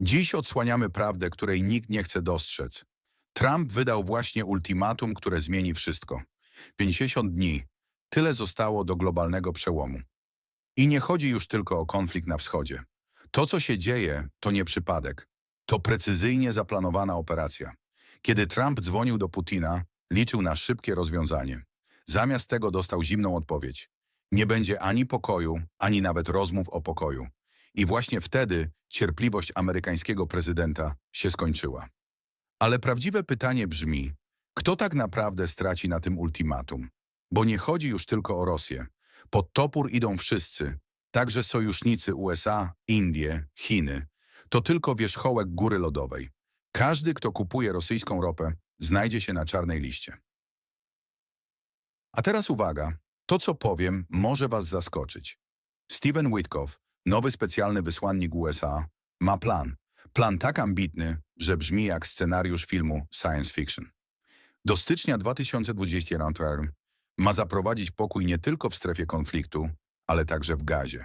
Dziś odsłaniamy prawdę, której nikt nie chce dostrzec. Trump wydał właśnie ultimatum, które zmieni wszystko. 50 dni. Tyle zostało do globalnego przełomu. I nie chodzi już tylko o konflikt na wschodzie. To, co się dzieje, to nie przypadek. To precyzyjnie zaplanowana operacja. Kiedy Trump dzwonił do Putina, liczył na szybkie rozwiązanie. Zamiast tego dostał zimną odpowiedź. Nie będzie ani pokoju, ani nawet rozmów o pokoju. I właśnie wtedy cierpliwość amerykańskiego prezydenta się skończyła. Ale prawdziwe pytanie brzmi, kto tak naprawdę straci na tym ultimatum? Bo nie chodzi już tylko o Rosję. Pod topór idą wszyscy, także sojusznicy USA, Indie, Chiny. To tylko wierzchołek góry lodowej. Każdy, kto kupuje rosyjską ropę, znajdzie się na czarnej liście. A teraz uwaga, to co powiem może was zaskoczyć. Steven Witkoff, nowy specjalny wysłannik USA, ma plan. Plan tak ambitny, że brzmi jak scenariusz filmu science fiction. Do stycznia 2024 ma zaprowadzić pokój nie tylko w strefie konfliktu, ale także w gazie.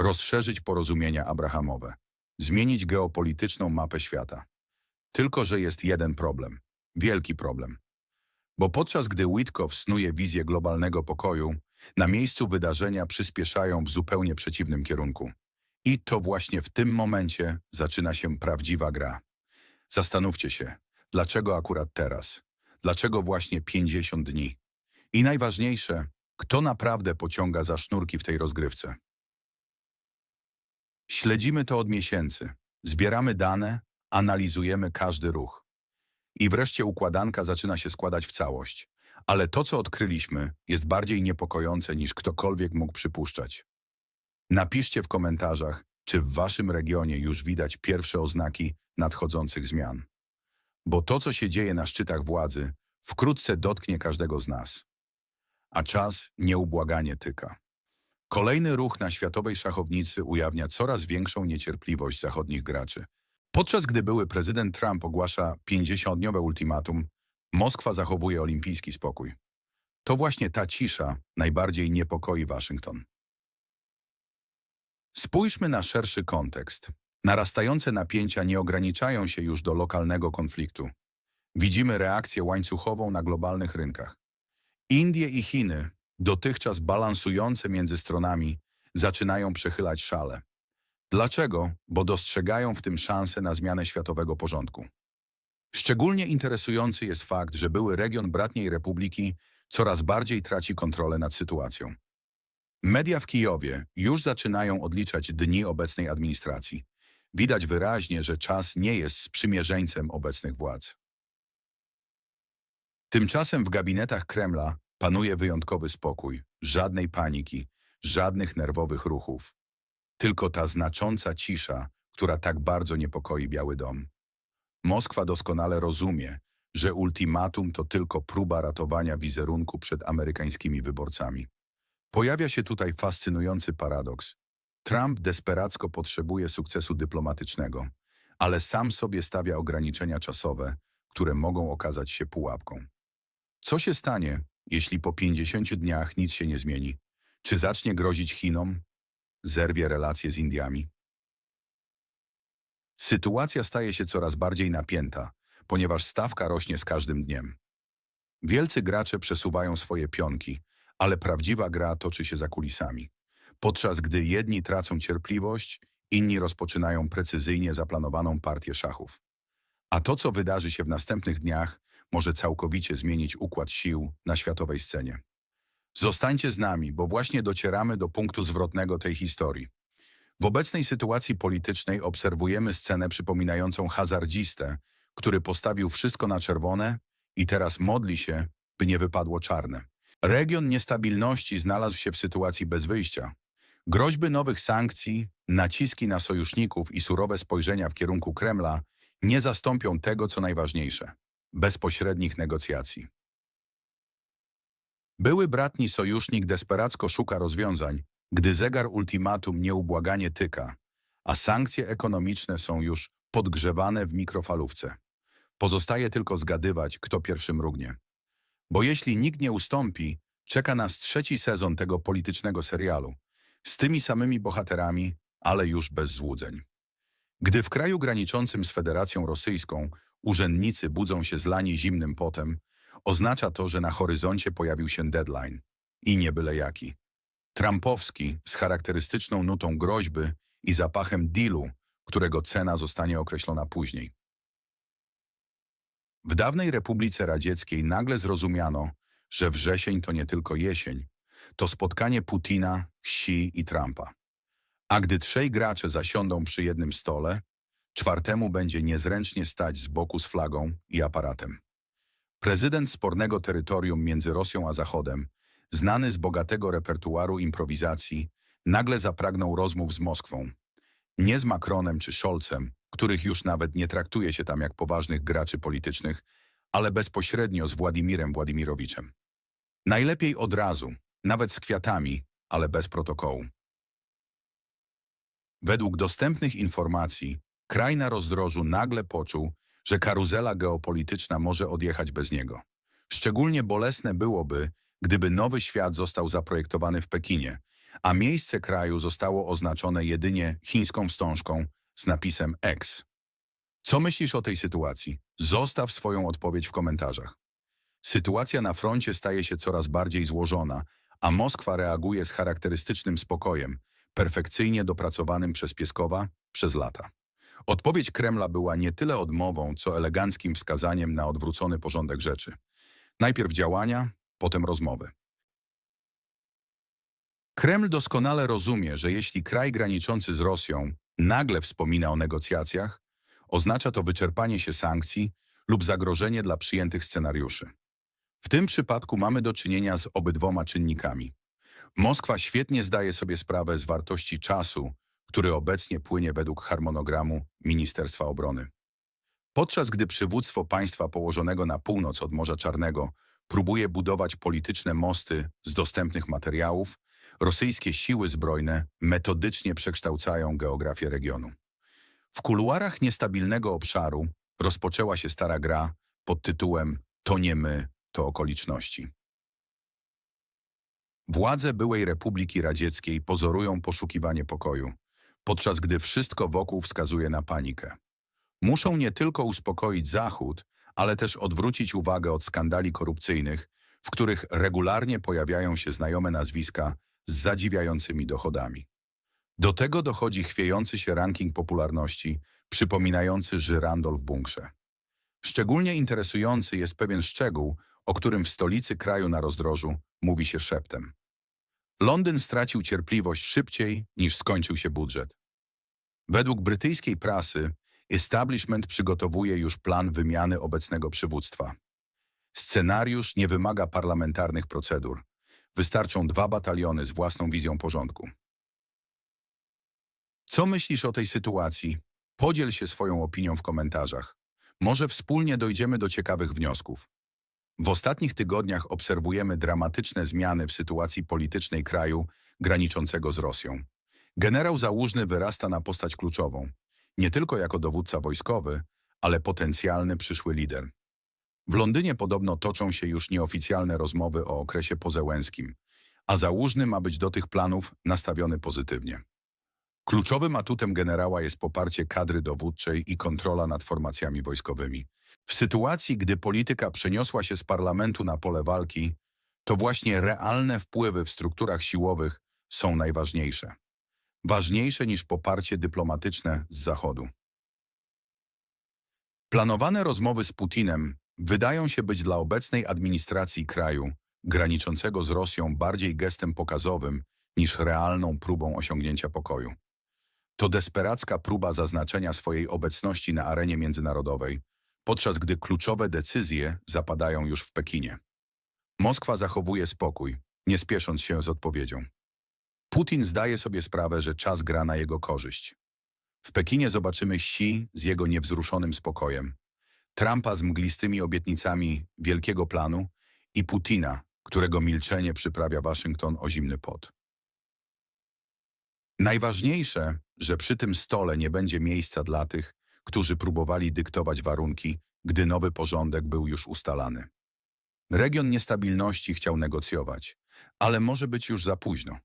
Rozszerzyć porozumienia abrahamowe. Zmienić geopolityczną mapę świata. Tylko, że jest jeden problem. Wielki problem. Bo podczas gdy Witkoff snuje wizję globalnego pokoju, na miejscu wydarzenia przyspieszają w zupełnie przeciwnym kierunku. I to właśnie w tym momencie zaczyna się prawdziwa gra. Zastanówcie się, dlaczego akurat teraz? Dlaczego właśnie 50 dni? I najważniejsze, kto naprawdę pociąga za sznurki w tej rozgrywce? Śledzimy to od miesięcy. Zbieramy dane, analizujemy każdy ruch. I wreszcie układanka zaczyna się składać w całość. Ale to, co odkryliśmy, jest bardziej niepokojące niż ktokolwiek mógł przypuszczać. Napiszcie w komentarzach, czy w waszym regionie już widać pierwsze oznaki nadchodzących zmian. Bo to, co się dzieje na szczytach władzy, wkrótce dotknie każdego z nas. A czas nieubłaganie tyka. Kolejny ruch na światowej szachownicy ujawnia coraz większą niecierpliwość zachodnich graczy. Podczas gdy były prezydent Trump ogłasza 50-dniowe ultimatum, Moskwa zachowuje olimpijski spokój. To właśnie ta cisza najbardziej niepokoi Waszyngton. Spójrzmy na szerszy kontekst. Narastające napięcia nie ograniczają się już do lokalnego konfliktu. Widzimy reakcję łańcuchową na globalnych rynkach. Indie i Chiny, dotychczas balansujące między stronami, zaczynają przechylać szale. Dlaczego? Bo dostrzegają w tym szansę na zmianę światowego porządku. Szczególnie interesujący jest fakt, że były region bratniej republiki coraz bardziej traci kontrolę nad sytuacją. Media w Kijowie już zaczynają odliczać dni obecnej administracji. Widać wyraźnie, że czas nie jest sprzymierzeńcem obecnych władz. Tymczasem w gabinetach Kremla panuje wyjątkowy spokój, żadnej paniki, żadnych nerwowych ruchów. Tylko ta znacząca cisza, która tak bardzo niepokoi Biały Dom. Moskwa doskonale rozumie, że ultimatum to tylko próba ratowania wizerunku przed amerykańskimi wyborcami. Pojawia się tutaj fascynujący paradoks. Trump desperacko potrzebuje sukcesu dyplomatycznego, ale sam sobie stawia ograniczenia czasowe, które mogą okazać się pułapką. Co się stanie, jeśli po 50 dniach nic się nie zmieni? Czy zacznie grozić Chinom? Zerwie relacje z Indiami? Sytuacja staje się coraz bardziej napięta, ponieważ stawka rośnie z każdym dniem. Wielcy gracze przesuwają swoje pionki, ale prawdziwa gra toczy się za kulisami. Podczas gdy jedni tracą cierpliwość, inni rozpoczynają precyzyjnie zaplanowaną partię szachów. A to, co wydarzy się w następnych dniach, może całkowicie zmienić układ sił na światowej scenie. Zostańcie z nami, bo właśnie docieramy do punktu zwrotnego tej historii. W obecnej sytuacji politycznej obserwujemy scenę przypominającą hazardzistę, który postawił wszystko na czerwone i teraz modli się, by nie wypadło czarne. Region niestabilności znalazł się w sytuacji bez wyjścia. Groźby nowych sankcji, naciski na sojuszników i surowe spojrzenia w kierunku Kremla nie zastąpią tego, co najważniejsze bezpośrednich negocjacji. Były bratni sojusznik desperacko szuka rozwiązań, gdy zegar ultimatum nieubłaganie tyka, a sankcje ekonomiczne są już podgrzewane w mikrofalówce. Pozostaje tylko zgadywać, kto pierwszy mrugnie. Bo jeśli nikt nie ustąpi, czeka nas trzeci sezon tego politycznego serialu, z tymi samymi bohaterami, ale już bez złudzeń. Gdy w kraju graniczącym z Federacją Rosyjską urzędnicy budzą się zlani zimnym potem, oznacza to, że na horyzoncie pojawił się deadline. I nie byle jaki. Trumpowski z charakterystyczną nutą groźby i zapachem dealu, którego cena zostanie określona później. W dawnej Republice Radzieckiej nagle zrozumiano, że wrzesień to nie tylko jesień, to spotkanie Putina, Xi i Trumpa. A gdy trzej gracze zasiądą przy jednym stole, czwartemu będzie niezręcznie stać z boku z flagą i aparatem. Prezydent spornego terytorium między Rosją a Zachodem, znany z bogatego repertuaru improwizacji, nagle zapragnął rozmów z Moskwą. Nie z Macronem czy Scholzem, których już nawet nie traktuje się tam jak poważnych graczy politycznych, ale bezpośrednio z Władimirem Władimirowiczem. Najlepiej od razu, nawet z kwiatami, ale bez protokołu. Według dostępnych informacji, kraj na rozdrożu nagle poczuł, że karuzela geopolityczna może odjechać bez niego. Szczególnie bolesne byłoby, gdyby nowy świat został zaprojektowany w Pekinie, a miejsce kraju zostało oznaczone jedynie chińską wstążką z napisem X. Co myślisz o tej sytuacji? Zostaw swoją odpowiedź w komentarzach. Sytuacja na froncie staje się coraz bardziej złożona, a Moskwa reaguje z charakterystycznym spokojem, perfekcyjnie dopracowanym przez Pieskowa przez lata. Odpowiedź Kremla była nie tyle odmową, co eleganckim wskazaniem na odwrócony porządek rzeczy. Najpierw działania, potem rozmowy. Kreml doskonale rozumie, że jeśli kraj graniczący z Rosją nagle wspomina o negocjacjach, oznacza to wyczerpanie się sankcji lub zagrożenie dla przyjętych scenariuszy. W tym przypadku mamy do czynienia z obydwoma czynnikami. Moskwa świetnie zdaje sobie sprawę z wartości czasu, który obecnie płynie według harmonogramu Ministerstwa Obrony. Podczas gdy przywództwo państwa położonego na północ od Morza Czarnego próbuje budować polityczne mosty z dostępnych materiałów, rosyjskie siły zbrojne metodycznie przekształcają geografię regionu. W kuluarach niestabilnego obszaru rozpoczęła się stara gra pod tytułem To nie my, to okoliczności. Władze byłej Republiki Radzieckiej pozorują poszukiwanie pokoju, podczas gdy wszystko wokół wskazuje na panikę. Muszą nie tylko uspokoić Zachód, ale też odwrócić uwagę od skandali korupcyjnych, w których regularnie pojawiają się znajome nazwiska z zadziwiającymi dochodami. Do tego dochodzi chwiejący się ranking popularności, przypominający żyrandol w bunkrze. Szczególnie interesujący jest pewien szczegół, o którym w stolicy kraju na rozdrożu mówi się szeptem. Londyn stracił cierpliwość szybciej niż skończył się budżet. Według brytyjskiej prasy establishment przygotowuje już plan wymiany obecnego przywództwa. Scenariusz nie wymaga parlamentarnych procedur. Wystarczą dwa bataliony z własną wizją porządku. Co myślisz o tej sytuacji? Podziel się swoją opinią w komentarzach. Może wspólnie dojdziemy do ciekawych wniosków. W ostatnich tygodniach obserwujemy dramatyczne zmiany w sytuacji politycznej kraju graniczącego z Rosją. Generał Załużny wyrasta na postać kluczową, nie tylko jako dowódca wojskowy, ale potencjalny przyszły lider. W Londynie podobno toczą się już nieoficjalne rozmowy o okresie pozełęskim, a Załużny ma być do tych planów nastawiony pozytywnie. Kluczowym atutem generała jest poparcie kadry dowódczej i kontrola nad formacjami wojskowymi. W sytuacji, gdy polityka przeniosła się z parlamentu na pole walki, to właśnie realne wpływy w strukturach siłowych są najważniejsze. Ważniejsze niż poparcie dyplomatyczne z Zachodu. Planowane rozmowy z Putinem wydają się być dla obecnej administracji kraju, graniczącego z Rosją, bardziej gestem pokazowym niż realną próbą osiągnięcia pokoju. To desperacka próba zaznaczenia swojej obecności na arenie międzynarodowej, podczas gdy kluczowe decyzje zapadają już w Pekinie. Moskwa zachowuje spokój, nie spiesząc się z odpowiedzią. Putin zdaje sobie sprawę, że czas gra na jego korzyść. W Pekinie zobaczymy Xi z jego niewzruszonym spokojem, Trumpa z mglistymi obietnicami wielkiego planu i Putina, którego milczenie przyprawia Waszyngton o zimny pot. Najważniejsze, że przy tym stole nie będzie miejsca dla tych, którzy próbowali dyktować warunki, gdy nowy porządek był już ustalany. Region niestabilności chciał negocjować, ale może być już za późno.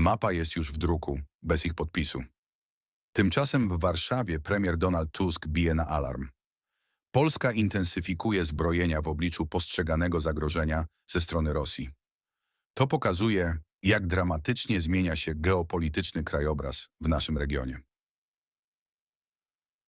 Mapa jest już w druku, bez ich podpisu. Tymczasem w Warszawie premier Donald Tusk bije na alarm. Polska intensyfikuje zbrojenia w obliczu postrzeganego zagrożenia ze strony Rosji. To pokazuje, jak dramatycznie zmienia się geopolityczny krajobraz w naszym regionie.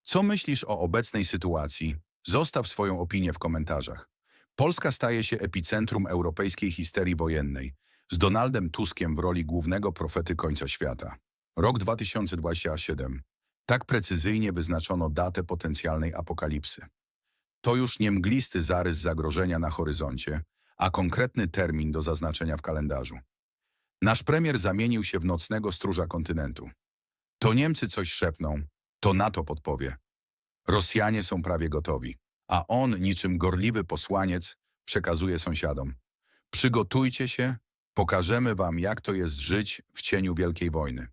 Co myślisz o obecnej sytuacji? Zostaw swoją opinię w komentarzach. Polska staje się epicentrum europejskiej histerii wojennej, z Donaldem Tuskiem w roli głównego profety końca świata. Rok 2027. Tak precyzyjnie wyznaczono datę potencjalnej apokalipsy. To już nie mglisty zarys zagrożenia na horyzoncie, a konkretny termin do zaznaczenia w kalendarzu. Nasz premier zamienił się w nocnego stróża kontynentu. To Niemcy coś szepną, to NATO podpowie. Rosjanie są prawie gotowi, a on, niczym gorliwy posłaniec, przekazuje sąsiadom. Przygotujcie się, pokażemy wam, jak to jest żyć w cieniu Wielkiej Wojny.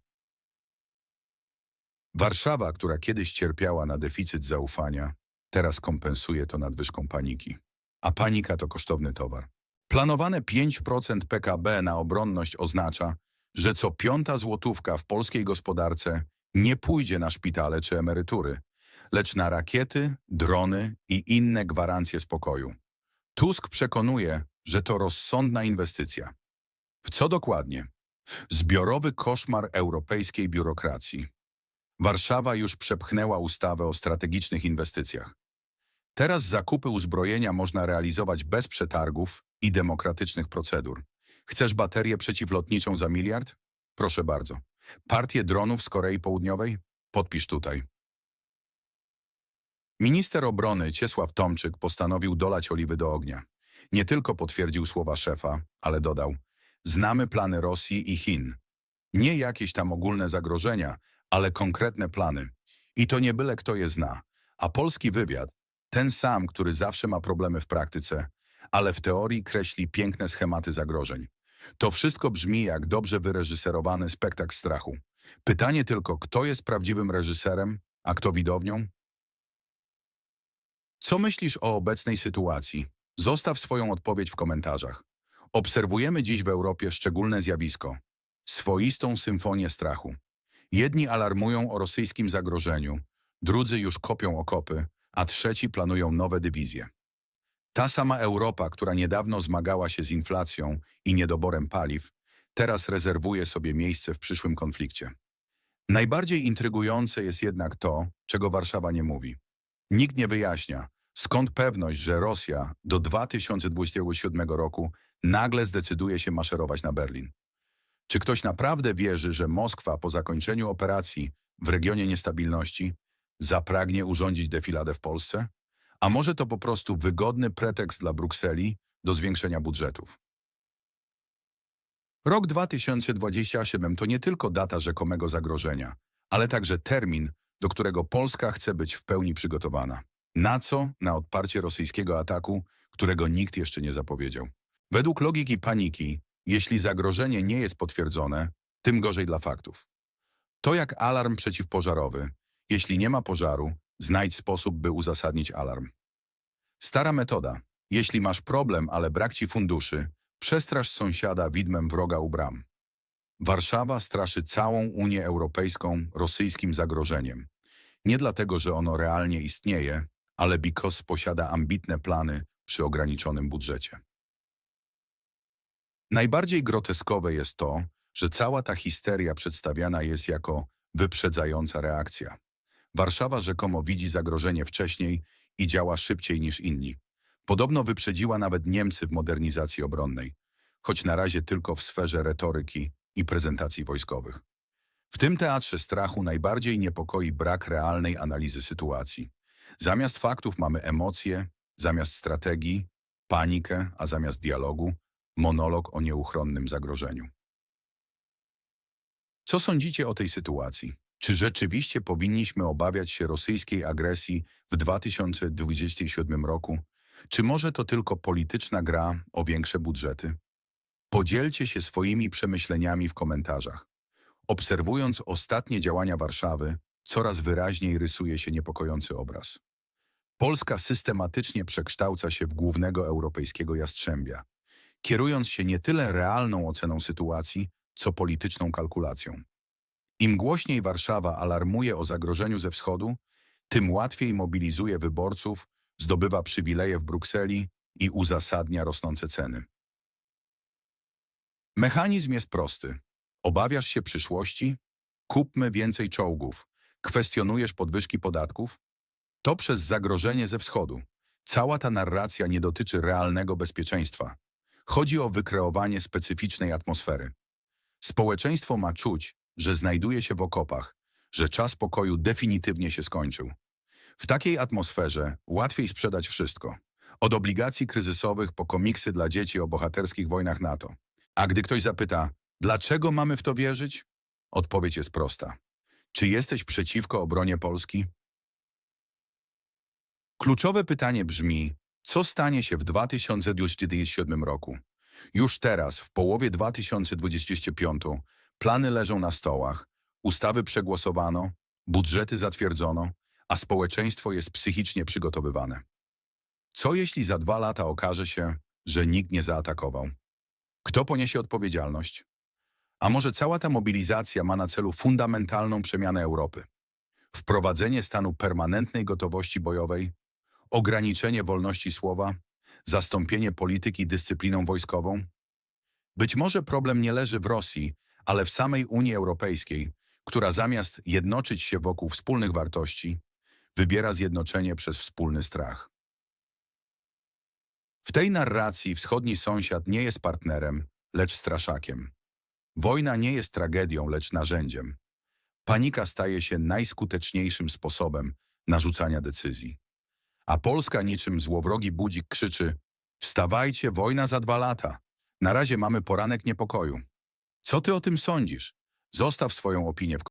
Warszawa, która kiedyś cierpiała na deficyt zaufania, teraz kompensuje to nadwyżką paniki. A panika to kosztowny towar. Planowane 5% PKB na obronność oznacza, że co piąta złotówka w polskiej gospodarce nie pójdzie na szpitale czy emerytury, lecz na rakiety, drony i inne gwarancje spokoju. Tusk przekonuje, że to rozsądna inwestycja. Co dokładnie? Zbiorowy koszmar europejskiej biurokracji. Warszawa już przepchnęła ustawę o strategicznych inwestycjach. Teraz zakupy uzbrojenia można realizować bez przetargów i demokratycznych procedur. Chcesz baterię przeciwlotniczą za miliard? Proszę bardzo. Partię dronów z Korei Południowej? Podpisz tutaj. Minister obrony Ciesław Tomczyk postanowił dolać oliwy do ognia. Nie tylko potwierdził słowa szefa, ale dodał Znamy plany Rosji i Chin. Nie jakieś tam ogólne zagrożenia, ale konkretne plany. I to nie byle kto je zna. A polski wywiad, ten sam, który zawsze ma problemy w praktyce, ale w teorii kreśli piękne schematy zagrożeń. To wszystko brzmi jak dobrze wyreżyserowany spektakl strachu. Pytanie tylko, kto jest prawdziwym reżyserem, a kto widownią? Co myślisz o obecnej sytuacji? Zostaw swoją odpowiedź w komentarzach. Obserwujemy dziś w Europie szczególne zjawisko. Swoistą symfonię strachu. Jedni alarmują o rosyjskim zagrożeniu, drudzy już kopią okopy, a trzeci planują nowe dywizje. Ta sama Europa, która niedawno zmagała się z inflacją i niedoborem paliw, teraz rezerwuje sobie miejsce w przyszłym konflikcie. Najbardziej intrygujące jest jednak to, czego Warszawa nie mówi. Nikt nie wyjaśnia, skąd pewność, że Rosja do 2027 roku nagle zdecyduje się maszerować na Berlin. Czy ktoś naprawdę wierzy, że Moskwa po zakończeniu operacji w regionie niestabilności zapragnie urządzić defiladę w Polsce? A może to po prostu wygodny pretekst dla Brukseli do zwiększenia budżetów? Rok 2027 to nie tylko data rzekomego zagrożenia, ale także termin, do którego Polska chce być w pełni przygotowana. Na co? Na odparcie rosyjskiego ataku, którego nikt jeszcze nie zapowiedział. Według logiki paniki, jeśli zagrożenie nie jest potwierdzone, tym gorzej dla faktów. To jak alarm przeciwpożarowy. Jeśli nie ma pożaru, znajdź sposób, by uzasadnić alarm. Stara metoda. Jeśli masz problem, ale brak ci funduszy, przestrasz sąsiada widmem wroga u bram. Warszawa straszy całą Unię Europejską rosyjskim zagrożeniem. Nie dlatego, że ono realnie istnieje, ale Bikos posiada ambitne plany przy ograniczonym budżecie. Najbardziej groteskowe jest to, że cała ta histeria przedstawiana jest jako wyprzedzająca reakcja. Warszawa rzekomo widzi zagrożenie wcześniej i działa szybciej niż inni. Podobno wyprzedziła nawet Niemcy w modernizacji obronnej, choć na razie tylko w sferze retoryki i prezentacji wojskowych. W tym teatrze strachu najbardziej niepokoi brak realnej analizy sytuacji. Zamiast faktów mamy emocje, zamiast strategii, panikę, a zamiast dialogu monolog o nieuchronnym zagrożeniu. Co sądzicie o tej sytuacji? Czy rzeczywiście powinniśmy obawiać się rosyjskiej agresji w 2027 roku? Czy może to tylko polityczna gra o większe budżety? Podzielcie się swoimi przemyśleniami w komentarzach. Obserwując ostatnie działania Warszawy, coraz wyraźniej rysuje się niepokojący obraz. Polska systematycznie przekształca się w głównego europejskiego jastrzębia, kierując się nie tyle realną oceną sytuacji, co polityczną kalkulacją. Im głośniej Warszawa alarmuje o zagrożeniu ze wschodu, tym łatwiej mobilizuje wyborców, zdobywa przywileje w Brukseli i uzasadnia rosnące ceny. Mechanizm jest prosty. Obawiasz się przyszłości? Kupmy więcej czołgów. Kwestionujesz podwyżki podatków? To przez zagrożenie ze wschodu. Cała ta narracja nie dotyczy realnego bezpieczeństwa. Chodzi o wykreowanie specyficznej atmosfery. Społeczeństwo ma czuć, że znajduje się w okopach, że czas pokoju definitywnie się skończył. W takiej atmosferze łatwiej sprzedać wszystko. Od obligacji kryzysowych po komiksy dla dzieci o bohaterskich wojnach NATO. A gdy ktoś zapyta, dlaczego mamy w to wierzyć? Odpowiedź jest prosta. Czy jesteś przeciwko obronie Polski? Kluczowe pytanie brzmi, co stanie się w 2027 roku? Już teraz, w połowie 2025, plany leżą na stołach, ustawy przegłosowano, budżety zatwierdzono, a społeczeństwo jest psychicznie przygotowywane. Co jeśli za dwa lata okaże się, że nikt nie zaatakował? Kto poniesie odpowiedzialność? A może cała ta mobilizacja ma na celu fundamentalną przemianę Europy? Wprowadzenie stanu permanentnej gotowości bojowej, ograniczenie wolności słowa, zastąpienie polityki dyscypliną wojskową? Być może problem nie leży w Rosji, ale w samej Unii Europejskiej, która zamiast jednoczyć się wokół wspólnych wartości, wybiera zjednoczenie przez wspólny strach. W tej narracji wschodni sąsiad nie jest partnerem, lecz straszakiem. Wojna nie jest tragedią, lecz narzędziem. Panika staje się najskuteczniejszym sposobem narzucania decyzji. A Polska niczym złowrogi budzik krzyczy Wstawajcie, wojna za dwa lata. Na razie mamy poranek niepokoju. Co ty o tym sądzisz? Zostaw swoją opinię w